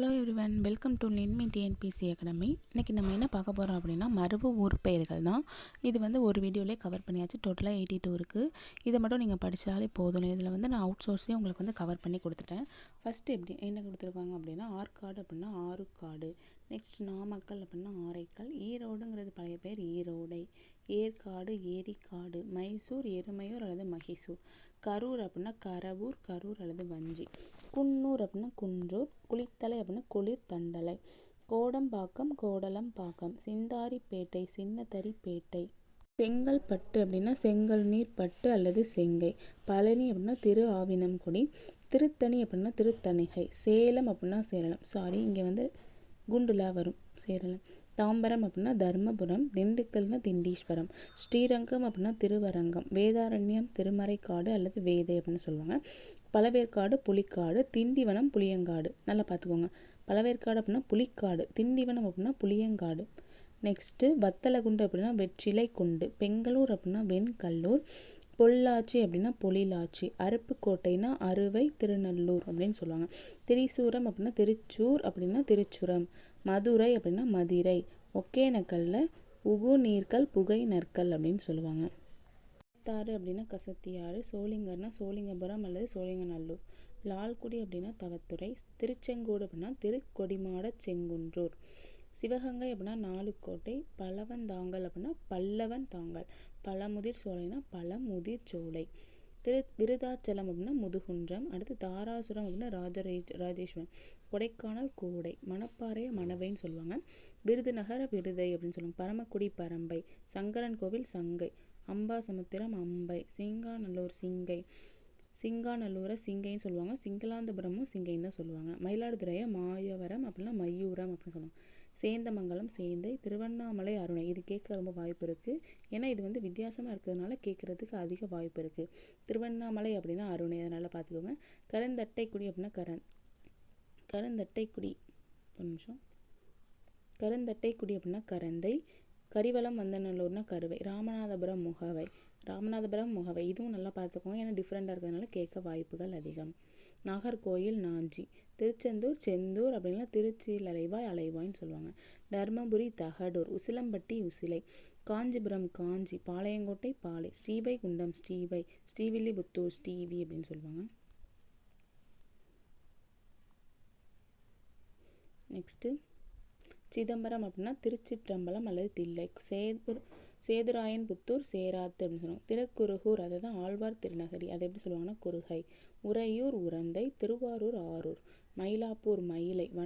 Hello everyone welcome to லின்மி TNPSC academy இன்றைக்கி நம்ம என்ன பார்க்க போகிறோம் அப்படின்னா மரபு ஊர்பெயர்கள் தான். இது வந்து ஒரு வீடியோலேயே கவர் பண்ணியாச்சு. டோட்டலாக எயிட்டி டூ இருக்குது இதை மட்டும் நீங்கள் படித்தாலே போதும். இதில் வந்து நான் அவுட் சோர்ஸே உங்களுக்கு வந்து கவர் பண்ணி கொடுத்துட்டேன். ஃபஸ்ட்டு எப்படி என்ன கொடுத்துருக்காங்க அப்படின்னா ஆற்காடு அப்படின்னா ஆறுக்காடு நெக்ஸ்ட் நாமக்கல் அப்படின்னா ஆரைக்கல். ஈரோடுங்கிறது பழைய பேர் ஈரோடை. ஏற்காடு ஏரிக்காடு மைசூர் எருமையூர் அல்லது மகிசூர். கரூர் அப்படின்னா கரவூர் கரூர் அல்லது வஞ்சி. குன்னூர் அப்படின்னா குன்றூர் குளித்தலை அப்படின்னா குளிர் தண்டலை. கோடம்பாக்கம் கோடலம்பாக்கம் சிந்தாரிப்பேட்டை சின்னத்தரிப்பேட்டை. செங்கல்பட்டு அப்படின்னா செங்கல் நீர் பட்டு அல்லது செங்கை. பழனி அப்படின்னா திரு ஆவினம்குடி. திருத்தணி அப்படின்னா திருத்தணிகை. சேலம் அப்படின்னா சேலம். சாரி இங்கே வந்து குண்டுலா வரும். சேரலாம் தாம்பரம் அப்படின்னா தர்மபுரம் திண்டுக்கல்னா திண்டீஸ்வரம் ஸ்ரீரங்கம் அப்படின்னா திருவரங்கம் வேதாரண்யம் திருமறைக்காடு அல்லது வேதை அப்படின்னு சொல்லுவாங்க. பழவேற்காடு புலிக்காடு திண்டிவனம் புளியங்காடு. நல்லா பார்த்துக்கோங்க பழவேற்காடு அப்படின்னா புலிக்காடு திண்டிவனம் அப்படின்னா புளியங்காடு. நெக்ஸ்ட்டு வத்தலகுண்டு அப்படின்னா வெற்றிலை குண்டு பெங்களூர் அப்படின்னா வெண்கல்லூர் பொள்ளாச்சி அப்படின்னா பொழிலாச்சி. அருப்புக்கோட்டைனா அறுவை திருநல்லூர் அப்படின்னு சொல்லுவாங்க. திரிசூரம் அப்படின்னா திருச்சூர் அப்படின்னா திருச்சுரம். மதுரை அப்படின்னா மதிரை. ஒகேனக்கல்ல உகு புகை நற்கள் அப்படின்னு சொல்லுவாங்க. கசத்தாறு அப்படின்னா கசத்தியாறு சோளிங்கர்னா சோழிங்கபுரம் அல்லது சோழிங்கநல்லூர் லால்குடி அப்படின்னா தவத்துறை. திருச்செங்கோடு அப்படின்னா திருக்கொடிமாட செங்குன்றூர். சிவகங்கை அப்படின்னா நாலுக்கோட்டை பழவந்தாங்கல் அப்படின்னா பல்லவன் தாங்கல் பழமுதிர் சோலைனா பழமுதிர் சோலை. திரு விருதாச்சலம் அப்படின்னா முதுகுன்றம் அடுத்து தாராசுரம் அப்படின்னா ராஜரே ராஜேஸ்வரன். கொடைக்கானல் கோடை மணப்பாறை மணவைன்னு சொல்லுவாங்க. விருதுநகர விருதை அப்படின்னு சொல்லுவாங்க. பரமக்குடி பரம்பை சங்கரன் கோவில் சங்கை அம்பாசமுத்திரம் அம்பை சிங்காநல்லூர் சிங்கை சிங்காநல்லூரை சிங்கைன்னு சொல்லுவாங்க. சிங்களாந்தபுரமும் சிங்கைன்னு தான் சொல்லுவாங்க. மயிலாடுதுறையை மாயவரம் அப்படின்னா மயூரம் அப்படின்னு சொல்லுவாங்க. சேந்தமங்கலம் சேந்தை திருவண்ணாமலை அருணை. இது கேட்க ரொம்ப வாய்ப்பு இருக்குது ஏன்னா இது வந்து வித்தியாசமாக இருக்கிறதுனால கேட்குறதுக்கு அதிக வாய்ப்பு இருக்குது திருவண்ணாமலை அப்படின்னா அருணை. அதனால் பார்த்துக்கோங்க. கருந்தட்டைக்குடி அப்படின்னா கரண் கருந்தட்டைக்குடி. ஒரு நிமிஷம். கருந்தட்டைக்குடி அப்படின்னா கரந்தை. கரிவலம் வந்தநல்லூர்னா கருவை. ராமநாதபுரம் முகவை. ராமநாதபுரம் முகவை. இதுவும் நல்லா பார்த்துக்கோங்க. ஏன்னா டிஃப்ரெண்ட்டாக இருக்கிறதுனால கேட்க வாய்ப்புகள் அதிகம். நாகர்கோயில் நாஞ்சி திருச்செந்தூர் செந்தூர் அப்படின்னா திருச்சியில் அலைவாய் அலைவாய்ன்னு சொல்லுவாங்க. தர்மபுரி தகடூர் உசிலம்பட்டி உசிலை காஞ்சிபுரம் காஞ்சி பாளையங்கோட்டை பாலை ஸ்ரீவைகுண்டம் ஸ்ரீவை ஸ்ரீவில்லிபுத்தூர் ஸ்ரீவி அப்படின்னு சொல்லுவாங்க. நெக்ஸ்ட்டு சிதம்பரம் அப்படின்னா திருச்சிற்றம்பலம் அல்லது தில்லை சேதூர் சேதுராயன் புத்தூர் சேராத்து அப்படின்னு சொல்லுவாங்க. திருக்குறுகூர் அதுதான் ஆழ்வார் திருநகரி அதை எப்படி சொல்லுவாங்கன்னா குறுகை. உறையூர் உரந்தை திருவாரூர் ஆரூர். மயிலாப்பூர் மயிலை